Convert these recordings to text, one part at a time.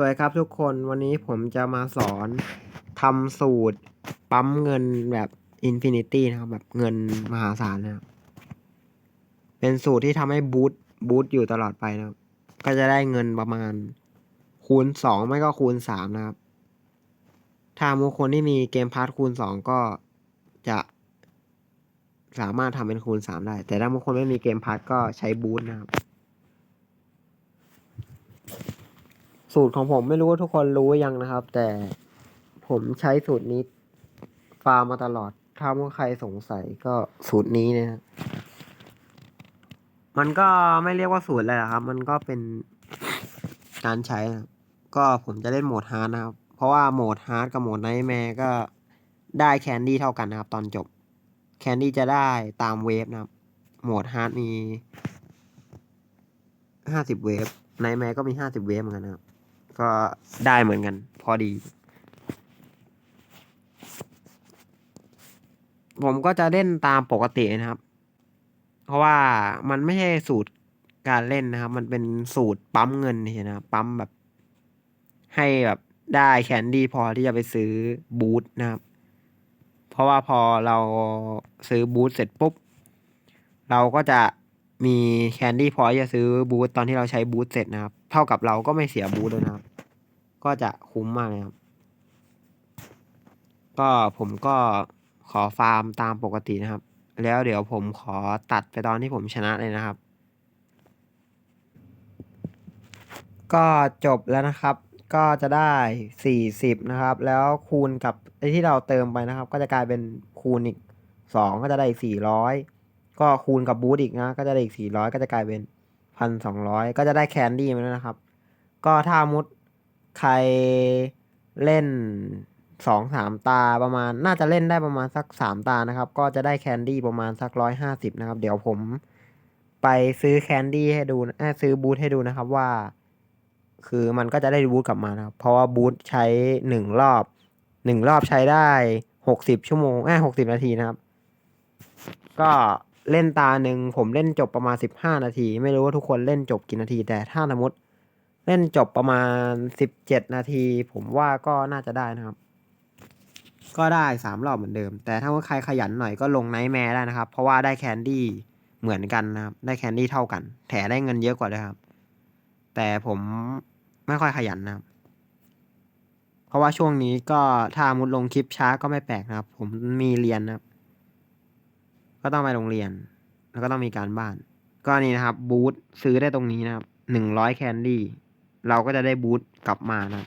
สวัสดีครับทุกคนวันนี้ผมจะมาสอนทำสูตรปั๊มเงินแบบอินฟินิตี้นะครับ แบบเงินมหาศาลนะครับ เป็นสูตรที่ทำให้บูตบูตอยู่ตลอดไปนะครับ ก็จะได้เงินประมาณ คูณสองไม่ก็คูณสามนะครับ ถ้ามุคนที่มีเกมพาร์ทคูณสองก็จะสามารถทำเป็นคูณสามได้ แต่ถ้ามุคคนไม่มีเกมพาร์ทก็ใช้บูตนะครับ สูตรของผมไม่รู้ว่าทุกคนรู้ยังนะครับ แต่ผมใช้สูตรนี้ ฟาร์มมาตลอด ถ้าว่าใครสงสัยก็สูตรนี้นะมันก็ไม่เรียกว่าสูตรเลยครับ มันก็เป็นการใช้นะก็ผมจะเล่นโหมดฮาร์ดนะครับ เพราะว่าโหมดฮาร์ดกับโหมดไนท์แมร์ก็ได้แคนดี้เท่ากันนะครับ ตอนจบ แคนดี้จะได้ตามเวฟนะครับ โหมดฮาร์ดมีห้าสิบเวฟไนท์แมร์ก็มีห้าสิบเวฟเหมือนกันนะครับ ก็ได้เหมือนกัน พอดี ผมก็จะเล่นตามปกตินะครับ เพราะว่ามันไม่ใช่สูตรการเล่นนะครับ มันเป็นสูตรปั๊มเงินเฉยๆนะครับปั๊มแบบ ให้แบบได้แคนดี้พอที่จะไปซื้อบูทนะครับ เพราะว่าพอเราซื้อบูทเสร็จปุ๊บ เราก็จะมีแคนดี้พอที่จะซื้อบูทตอนที่เราใช้บูทเสร็จนะครับ เท่ากับเราก็ไม่เสียบูทเลยนะครับ ก็จะคุ้มมากเลยครับ ก็ผมก็ขอฟาร์มตามปกตินะครับ แล้วเดี๋ยวผมขอตัดไปตอนที่ผมชนะเลยนะครับ ก็จบแล้วนะครับ ก็จะได้สี่สิบนะครับ แล้วคูณกับไอ้ที่เราเติมไปนะครับ ก็จะกลายเป็นคูณอีกสองก็จะได้อีกสี่ร้อยก็คูณกับบูทอีกนะ ก็จะได้อีกสี่ร้อยก็จะกลายเป็นพันสองร้อยก็จะได้แคนดี้มาแล้วนะครับ ก็ถ้ามุด ใครเล่นสองสามตาประมาณน่าจะเล่นได้ประมาณสักสามตานะครับ ก็จะได้แคนดี้ประมาณสักร้อยห้าสิบนะครับ เดี๋ยวผมไปซื้อแคนดี้ให้ดูแ้ซื้อบูทให้ดูนะครับว่า คือมันก็จะได้บูทกลับมานะครับ เพราะว่าบูทใช้หนึ่งรอบหนึ่งรอบใช้ได้หกสิบชั่วโมงเอ้หกสิบนาทีนะครับ ก็เล่นตาหนึ่งผมเล่นจบประมาณสิบห้านาที ไม่รู้ว่าทุกคนเล่นจบกี่นาที แต่ถ้าสมมติ เล่นจบประมาณสิบเจ็ดนาที ผมว่าก็น่าจะได้นะครับ ก็ได้สามรอบเหมือนเดิม แต่ถ้าว่าใครขยันหน่อยก็ลงไนท์แมร์ได้นะครับ เพราะว่าได้แคนดี้เหมือนกันนะครับ ได้แคนดี้เท่ากัน แถได้เงินเยอะกว่าด้วยครับ แต่ผมไม่ค่อยขยันนะครับ เพราะว่าช่วงนี้ก็ถ้ามุดลงคลิปช้าก็ไม่แปลกนะครับ ผมมีเรียนนะครับ ก็ต้องไปโรงเรียน แล้วก็ต้องมีการบ้าน ก็นี่นะครับ บูธซื้อได้ตรงนี้นะครับหนึ่งร้อยแคนดี้ เราก็จะได้บูธกลับมานะ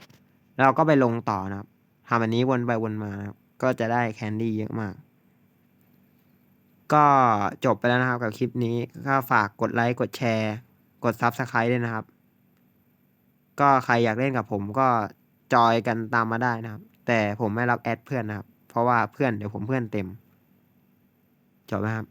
แล้วเราก็ไปลงต่อนะครับทำอันนี้วนไปวนมานะครับก็จะได้แคนดี้เยอะมาก ก็จบไปแล้วนะครับกับคลิปนี้ก็ฝากกดไลค์กดแชร์ กดซับสไครต์ด้วยนะครับ ก็ใครอยากเล่นกับผมก็จอยกันตามมาได้นะครับ แต่ผมไม่รับแอดเพื่อนนะครับ เพราะว่าเพื่อนเดี๋ยวผมเพื่อนเต็ม จบไหมครับ